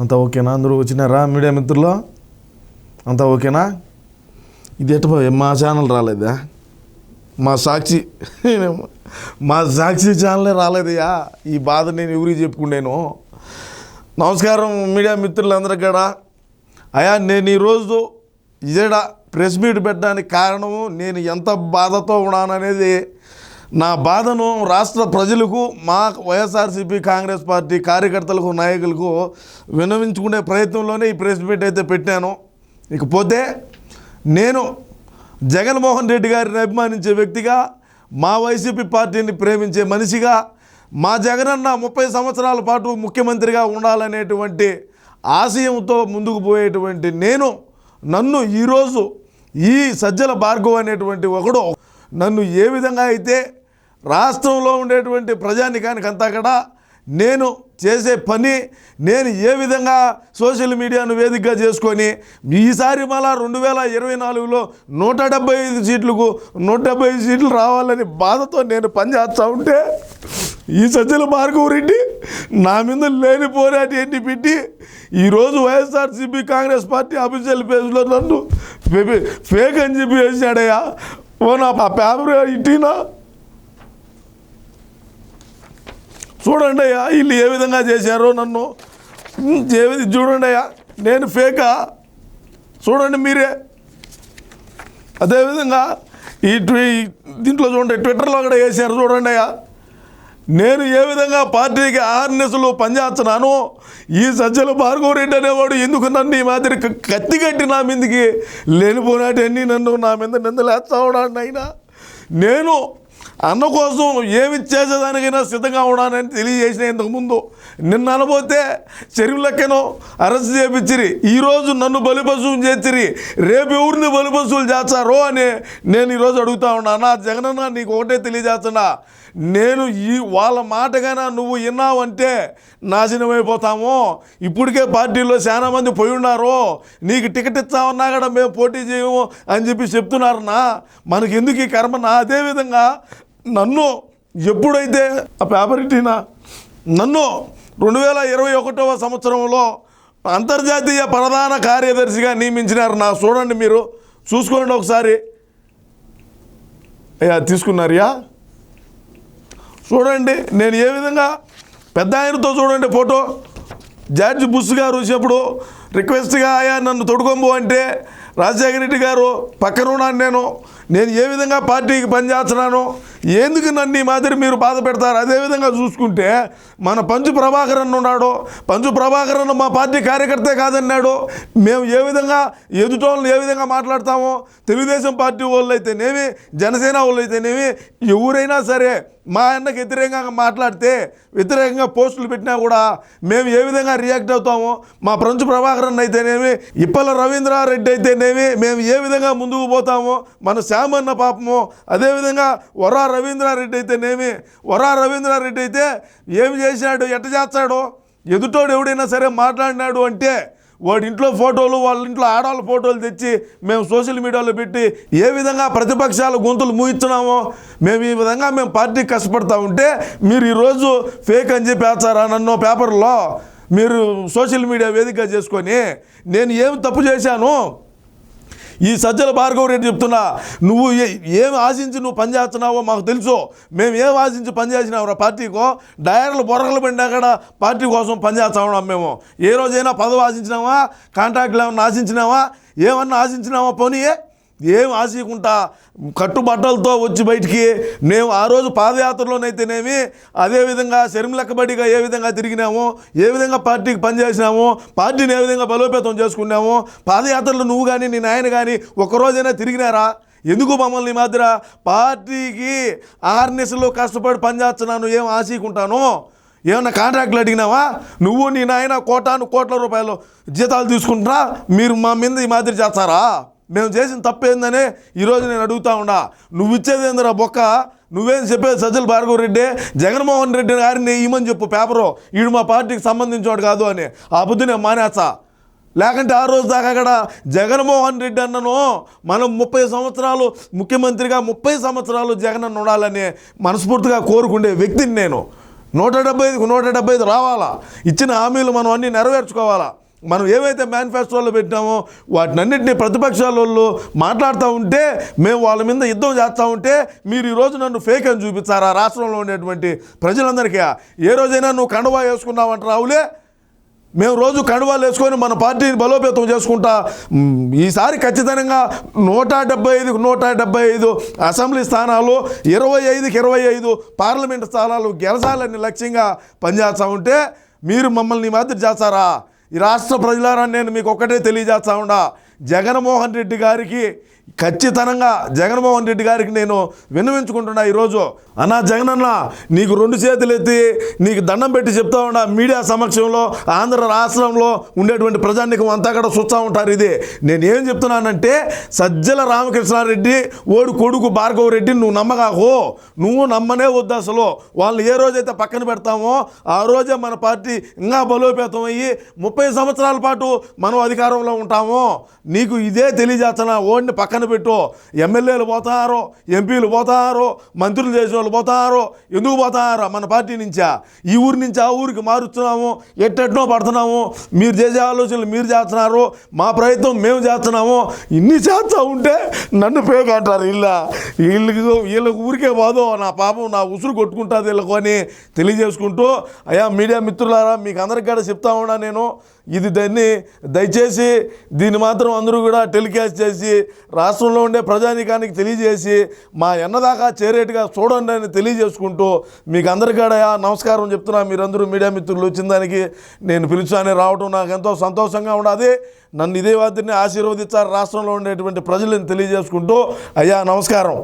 అంతా ఓకేనా? అందరూ వచ్చినారా మీడియా మిత్రులు? అంతా ఓకేనా? ఇది ఎట్ట మా ఛానల్ రాలేదా? మా సాక్షి మా సాక్షి ఛానలే రాలేదయ్యా. ఈ బాధ నేను ఎవరికి చెప్పుకున్నాను నమస్కారం మీడియా మిత్రులందరికీ కూడా. అయ్యా నేను ఈరోజు ఇదేడ ప్రెస్ మీట్ పెట్టడానికి కారణము నేను ఎంత బాధతో ఉన్నాననేది నా బాధను రాష్ట్ర ప్రజలకు మా వైఎస్ఆర్సీపీ కాంగ్రెస్ పార్టీ కార్యకర్తలకు నాయకులకు విన్నవించుకునే ప్రయత్నంలోనే ఈ ప్రెస్ మీట్ అయితే పెట్టాను. ఇకపోతే నేను జగన్మోహన్ రెడ్డి గారిని అభిమానించే వ్యక్తిగా మా వైసీపీ పార్టీని ప్రేమించే మనిషిగా మా జగనన్న ముప్పై సంవత్సరాల పాటు ముఖ్యమంత్రిగా ఉండాలనేటువంటి ఆశయంతో ముందుకు పోయేటువంటి నేను నన్ను ఈరోజు ఈ సజ్జల భార్గవ్ అనేటువంటి ఒకడు నన్ను ఏ విధంగా అయితే రాష్ట్రంలో ఉండేటువంటి ప్రజానికానికి అంతా కూడా నేను చేసే పని నేను ఏ విధంగా సోషల్ మీడియాను వేదికగా చేసుకొని ఈసారి మళ్ళా రెండు వేల ఇరవై నాలుగులో నూట డెబ్బై ఐదు సీట్లకు నూట డెబ్బై ఐదు సీట్లు రావాలని బాధతో నేను పనిచేస్తూ ఉంటే ఈ సజ్జల భార్గవ రెడ్డి నా మీద లేని పోరాటి ఎన్ని పెట్టి? ఈరోజు వైఎస్ఆర్సీపీ కాంగ్రెస్ పార్టీ అఫీషియల్ పేజ్లో నన్ను ఫేక్ అని చెప్పి వేసాడయ్యా ఓ నా పేపర్ ఇట్టినా చూడండి అయ్యా వీళ్ళు ఏ విధంగా చేశారో నన్ను. ఏ చూడండి అయ్యా నేను ఫేకా చూడండి మీరే. అదేవిధంగా ఈ దీంట్లో చూడండి ట్విట్టర్లో కూడా వేసారు చూడండి అయ్యా. నేను ఏ విధంగా పార్టీకి ఆర్నెస్లు పనిచేస్తున్నాను ఈ సజ్జల భార్గవ రెడ్డి అనేవాడు ఎందుకు నన్ను ఈ మాదిరి కత్తి కట్టి నా మీదకి లేనిపోయినట్టు అన్నీ నన్ను నా మీద నిందలేస్తా ఉన్నాడు అయినా నేను అన్న కోసం ఏమి చేసేదానికైనా సిద్ధంగా ఉన్నానని తెలియజేసిన ఇంతకుముందు. నిన్న అనబోతే చెరువు లెక్కను అరెస్ట్ చేపించిరి. ఈరోజు నన్ను బలిపశువులు చేసిరి రేపు ఎవరిని బలిపశువులు చేస్తారో అని నేను ఈరోజు అడుగుతా ఉన్నా. నా జగనన్న నీకు ఒకటే తెలియజేస్తున్నా. నేను ఈ వాళ్ళ మాటగానే నువ్వు విన్నావంటే నాశనమైపోతాము ఇప్పటికే పార్టీలో చాలా మంది పోయి ఉన్నారు. నీకు టికెట్ ఇస్తామన్నా కూడా మేము పోటీ చేయము అని చెప్పి చెప్తున్నారు నా. మనకి ఎందుకు ఈ కర్మ? నా అదేవిధంగా నన్ను ఎప్పుడైతే ఆ పేపర్ ఇట్టినా నన్ను రెండు వేల ఇరవై ఒకటవ సంవత్సరంలో అంతర్జాతీయ ప్రధాన కార్యదర్శిగా నియమించినారు. నా చూడండి మీరు చూసుకోండి ఒకసారి. అయ్యా తీసుకున్నారయ్యా చూడండి నేను ఏ విధంగా పెద్ద ఆయనతో చూడండి ఫోటో. జార్జ్ బుష్ గారు వచ్చేప్పుడు రిక్వెస్ట్గా ఆయా నన్ను తొడుకొంబు అంటే రాజశేఖర రెడ్డి గారు పక్కన ఉన్నాను నేను. నేను ఏ విధంగా పార్టీకి పనిచేస్తున్నాను ఎందుకు నన్ను ఈ మాదిరి మీరు బాధ పెడతారు? అదేవిధంగా చూసుకుంటే మన పంచు ప్రభాకర్ అన్న ఉన్నాడు. పంచు ప్రభాకర్ అన్న మా పార్టీ కార్యకర్తే కాదన్నాడు. మేము ఏ విధంగా ఎదుటోళ్ళని ఏ విధంగా మాట్లాడతామో తెలుగుదేశం పార్టీ వాళ్ళు అయితేనేమి జనసేన వాళ్ళు అయితేనేమి ఎవరైనా సరే మా అన్నకి వ్యతిరేకంగా మాట్లాడితే వ్యతిరేకంగా పోస్టులు పెట్టినా కూడా మేము ఏ విధంగా రియాక్ట్ అవుతామో మా ప్రంచు ప్రభాకరన్ అయితేనేమి ఇప్పల రవీంద్రారెడ్డి అయితేనేమి మేము ఏ విధంగా ముందుకు పోతామో మన శ్యామన్న పాపము అదేవిధంగా వరా రవీంద్రారెడ్డి అయితేనేమి వరా రవీంద్రారెడ్డి అయితే ఏమి చేసినాడు ఎట్ట చేస్తాడో ఎదుటోడు ఎవడైనా సరే మాట్లాడినాడు అంటే వాడి ఇంట్లో ఫోటోలు వాళ్ళ ఇంట్లో ఆడవాళ్ళ ఫోటోలు తెచ్చి మేము సోషల్ మీడియాలో పెట్టి ఏ విధంగా ప్రతిపక్షాల గొంతులు మూయిస్తున్నామో మేము ఈ విధంగా మేము పార్టీకి కష్టపడతా ఉంటే మీరు ఈరోజు ఫేక్ అని చెప్పి వేస్తారా నన్ను పేపర్లో మీరు సోషల్ మీడియా వేదిక చేసుకొని నేను ఏం తప్పు చేశాను? ఈ సజ్జల భార్గవ రెడ్డి చెప్తున్నా నువ్వు ఏ- ఏం ఆశించి నువ్వు పనిచేస్తున్నావో మాకు తెలుసు. మేము ఏం ఆశించి పనిచేసినావురా పార్టీకో? డయర్లు బొర్రలు పడినా కూడా పార్టీ కోసం పనిచేస్తా ఉన్నాం మేము. ఏ రోజైనా పదవి ఆశించినావా? కాంట్రాక్ట్లు ఏమన్నా ఆశించినావా? ఏమన్నా ఆశించినావా పోనీయే ఏం ఆశీయకుండా కట్టుబట్టలతో వచ్చి బయటికి మేము ఆ రోజు పాదయాత్రలోనైతేనేమి అదేవిధంగా శర్మిలక్కబడిగా ఏ విధంగా తిరిగినామో ఏ విధంగా పార్టీకి పనిచేసినామో పార్టీని ఏ విధంగా బలోపేతం చేసుకున్నామో పాదయాత్రలో నువ్వు కానీ నీ నాయన కానీ ఒక్కరోజైనా తిరిగినారా? ఎందుకు మమ్మల్ని ఈ మాదిర పార్టీకి ఆర్నెస్లో కష్టపడి పనిచేస్తున్నాను ఏం ఆశీకుంటాను ఏమన్నా కాంట్రాక్ట్లు అడిగినావా? నువ్వు నీ నాయన కోటాను కోట్ల రూపాయలు జీతాలు తీసుకుంటున్నా మీరు మా మీద ఈ మాదిరి చేస్తారా? మేము చేసిన తప్పేందని ఈరోజు నేను అడుగుతా ఉండా నువ్వు ఇచ్చేది ఏందిరా బొక్క? నువ్వేం చెప్పేది సజ్జల భార్గవ రెడ్డి? జగన్మోహన్ రెడ్డి గారిని ఇమ్మని చెప్పు పేపరు. ఈడు మా పార్టీకి సంబంధించినవాడు కాదు అని. ఆ బుద్ధి నేను మానేస్తా. లేకంటే ఆ రోజు దాకా కూడా జగన్మోహన్ రెడ్డి అన్నను మనం ముప్పై సంవత్సరాలు ముఖ్యమంత్రిగా ముప్పై సంవత్సరాలు జగన్ అన్న ఉండాలని మనస్ఫూర్తిగా కోరుకునే వ్యక్తిని నేను. నూట డెబ్బై ఐదుకు నూట డెబ్బై ఐదు రావాలా? ఇచ్చిన హామీలు మనం అన్నీ నెరవేర్చుకోవాలా? మనం ఏవైతే మేనిఫెస్టోలో పెట్టామో వాటిని అన్నింటినీ ప్రతిపక్షాల వాళ్ళు మాట్లాడుతూ ఉంటే మేము వాళ్ళ మీద యుద్ధం చేస్తూ ఉంటే మీరు ఈరోజు నన్ను ఫేక్ అని చూపించారా రాష్ట్రంలో ఉండేటువంటి ప్రజలందరికీ. ఏ రోజైనా నువ్వు కండువా వేసుకున్నావంట రావులే. మేము రోజు కండువాలు వేసుకొని మన పార్టీని బలోపేతం చేసుకుంటా ఈసారి ఖచ్చితంగా నూట డెబ్బై ఐదుకు నూట డెబ్బై ఐదు అసెంబ్లీ స్థానాలు ఇరవై ఐదుకి ఇరవై ఐదు పార్లమెంట్ స్థానాలు గెలసాలని లక్ష్యంగా పనిచేస్తూ ఉంటే మీరు మమ్మల్ని మాదిరి చేస్తారా? ఈ రాష్ట్ర ప్రజలారా నేను మీకు ఒక్కటే తెలియజేస్తా ఉండా జగన్మోహన్ రెడ్డి గారికి ఖచ్చితంగా జగన్మోహన్ రెడ్డి గారికి నేను విన్నవించుకుంటున్నా ఈరోజు. అన్నా జగనన్న నీకు రెండు చేతులు ఎత్తి నీకు దండం పెట్టి చెప్తా ఉన్నా మీడియా సమక్షంలో ఆంధ్ర రాష్ట్రంలో ఉండేటువంటి ప్రజానికం అంతా కూడా చూస్తూ ఉంటారు ఇది. నేను ఏం చెప్తున్నానంటే సజ్జల రామకృష్ణారెడ్డి ఓడి కొడుకు భార్గవ రెడ్డి నువ్వు నమ్మగాకు నువ్వు నమ్మనే వద్దు అసలు. వాళ్ళు ఏ రోజైతే పక్కన పెడతామో ఆ రోజే మన పార్టీ ఇంకా బలోపేతం అయ్యి ముప్పై సంవత్సరాల పాటు మనం అధికారంలో ఉంటాము. నీకు ఇదే తెలియజేస్తున్నా ఓడిని పక్కన పెట్టు. ఎమ్మెల్యేలు పోతారో ఎంపీలు పోతారో మంత్రులు చేసిన వాళ్ళు పోతారో ఎందుకు పోతారో? మన పార్టీ నుంచా? ఈ ఊరి నుంచి ఆ ఊరికి మారుస్తున్నాము ఎట్టెట్నో పడుతున్నాము. మీరు చేసే ఆలోచనలు మీరు చేస్తున్నారు మా ప్రయత్నం మేము చేస్తున్నాము. ఇన్ని చేస్తూ ఉంటే నన్ను పేక అంటారు వీళ్ళ వీళ్ళకి వీళ్ళకి ఊరికే బాదో నా పాపం నా ఉసురు కొట్టుకుంటుంది వీళ్ళకు అని తెలియజేసుకుంటూ అయ్యా మీడియా మిత్రులారా మీకు అందరికీ కూడా చెప్తా ఉన్నా నేను. ఇది దాన్ని దయచేసి దీన్ని మాత్రం అందరూ కూడా టెలికాస్ట్ చేసి రాష్ట్రంలో ఉండే ప్రజానీకానికి తెలియజేసి మా ఎన్నదాకా చేరేట్టుగా చూడండి అని తెలియజేసుకుంటూ మీకు అందరికీ నమస్కారం చెప్తున్నా. మీరందరూ మీడియా మిత్రులు వచ్చిన దానికి నేను పిలుచానే రావడం నాకు ఎంతో సంతోషంగా ఉన్నది నన్ను ఇదే వాటిని ఆశీర్వదించారు రాష్ట్రంలో ఉండేటువంటి ప్రజలను తెలియజేసుకుంటూ. అయ్యా నమస్కారం.